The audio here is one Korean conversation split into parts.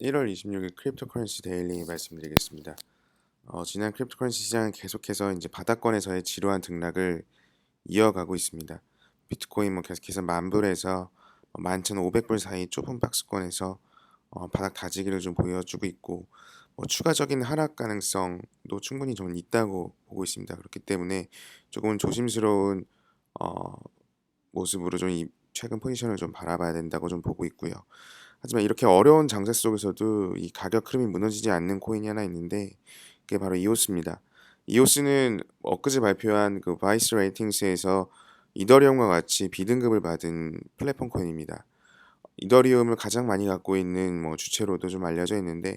1월 26일 크립토커런시 데일리 말씀드리겠습니다. 어, 지난 크립토커런시 시장은 계속해서 이제 바닥권에서의 지루한 등락을 이어가고 있습니다. 비트코인 뭐 계속해서 만 불에서 11,500불 사이 좁은 박스권에서 어, 바닥 다지기를 좀 보여주고 있고 뭐 추가적인 하락 가능성도 충분히 좀 있다고 보고 있습니다. 그렇기 때문에 조금은 조심스러운 어, 모습으로 좀 이 최근 포지션을 좀 바라봐야 된다고 좀 보고 있고요. 하지만 이렇게 어려운 장세 속에서도 이 가격 흐름이 무너지지 않는 코인이 하나 있는데 그게 바로 이오스입니다. 이오스는 엊그제 발표한 그 바이스 레이팅스에서 이더리움과 같이 B등급을 받은 플랫폼 코인입니다. 이더리움을 가장 많이 갖고 있는 뭐 주체로도 좀 알려져 있는데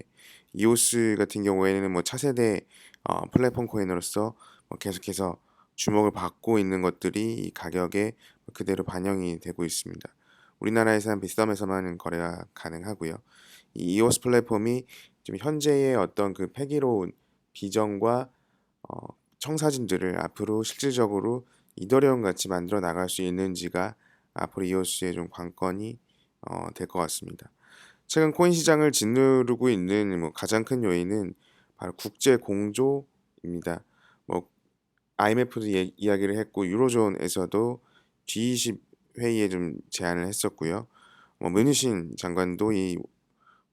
이오스 같은 경우에는 뭐 차세대 어, 플랫폼 코인으로서 뭐 계속해서 주목을 받고 있는 것들이 이 가격에 그대로 반영이 되고 있습니다. 우리나라에서는 비썸에서만 거래가 가능하고요. 이 이오스 플랫폼이 좀 현재의 어떤 그 패기로운 비전과 어, 청사진들을 앞으로 실질적으로 이더리움 같이 만들어 나갈 수 있는지가 앞으로 이오스의 좀 관건이 어, 될 것 같습니다. 최근 코인 시장을 짓누르고 있는 뭐 가장 큰 요인은 바로 국제 공조입니다. 뭐 IMF도 예, 이야기를 했고 유로존에서도 G20 회의에 좀 제안을 했었고요. 뭐 문희신 장관도 이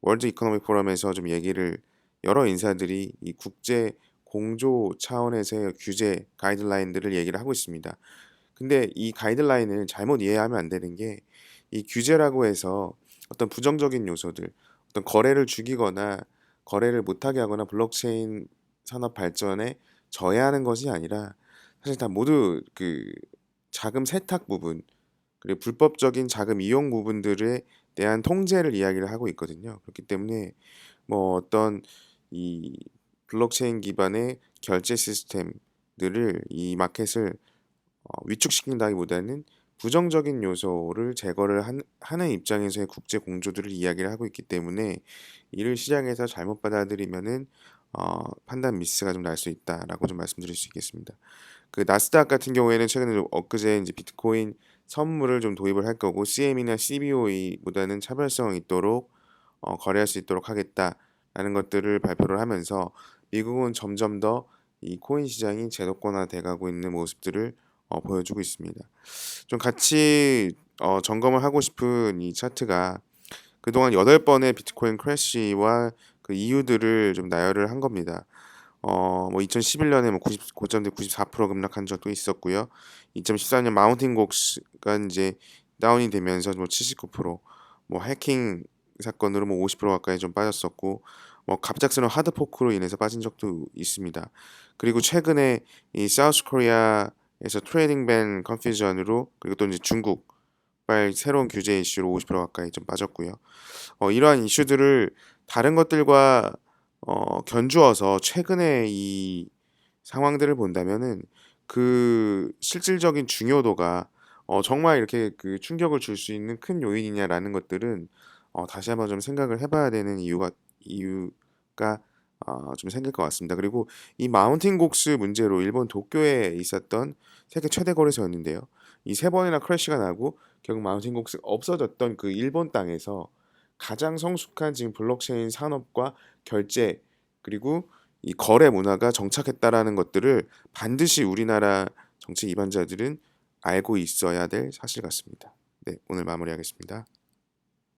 월드 이코노믹 포럼에서 좀 얘기를 여러 인사들이 이 국제 공조 차원에서의 규제 가이드라인들을 얘기를 하고 있습니다. 근데 이 가이드라인을 잘못 이해하면 안 되는 게 이 규제라고 해서 어떤 부정적인 요소들, 어떤 거래를 죽이거나 거래를 못하게 하거나 블록체인 산업 발전에 저해하는 것이 아니라 사실 다 모두 그 자금 세탁 부분 그리고 불법적인 자금 이용 부분들에 대한 통제를 이야기를 하고 있거든요. 그렇기 때문에 뭐 어떤 이 블록체인 기반의 결제 시스템들을 이 마켓을 어, 위축시킨다기보다는 부정적인 요소를 제거를 한, 하는 입장에서의 국제 공조들을 이야기를 하고 있기 때문에 이를 시장에서 잘못 받아들이면은 어, 판단 미스가 좀 날 수 있다라고 좀 말씀드릴 수 있겠습니다. 그 나스닥 같은 경우에는 최근에 엊그제 이제 비트코인 선물을 좀 도입을 할 거고 CM이나 CBOE보다는 차별성 있도록 어, 거래할 수 있도록 하겠다라는 것들을 발표를 하면서 미국은 점점 더 이 코인 시장이 제도권화 돼 가고 있는 모습들을 어, 보여주고 있습니다. 좀 같이 어, 점검을 하고 싶은 이 차트가 그동안 8번의 비트코인 크래쉬와 그 이유들을 좀 나열을 한 겁니다. 어, 뭐 2011년에 뭐 90, 고점대 94% 급락한 적도 있었고요. 2014년 마운틴 곡스가 이제 다운이 되면서 뭐 79%뭐 해킹 사건으로 뭐 50% 가까이 좀 빠졌었고 뭐 갑작스러운 하드 포크로 인해서 빠진 적도 있습니다. 그리고 최근에 이 사우스 코리아에서 트레이딩 밴 컨퓨전으로 그리고 또 이제 중국 발 새로운 규제 이슈로 50% 가까이 좀 빠졌고요. 어, 이러한 이슈들을 다른 것들과 어, 견주어서 최근에 이 상황들을 본다면은 그 실질적인 중요도가 어, 정말 이렇게 그 충격을 줄 수 있는 큰 요인이냐라는 것들은 어, 다시 한번 좀 생각을 해봐야 되는 이유가 이유가 어, 좀 생길 것 같습니다. 그리고 이 마운틴 곡스 문제로 일본 도쿄에 있었던 세계 최대 거래소였는데요. 이 세 번이나 크래시가 나고 결국 마운틴 곡스가 없어졌던 그 일본 땅에서 가장 성숙한 지금 블록체인 산업과 결제 그리고 이 거래 문화가 정착했다라는 것들을 반드시 우리나라 정책 입안자들은 알고 있어야 될 사실 같습니다. 네, 오늘 마무리하겠습니다.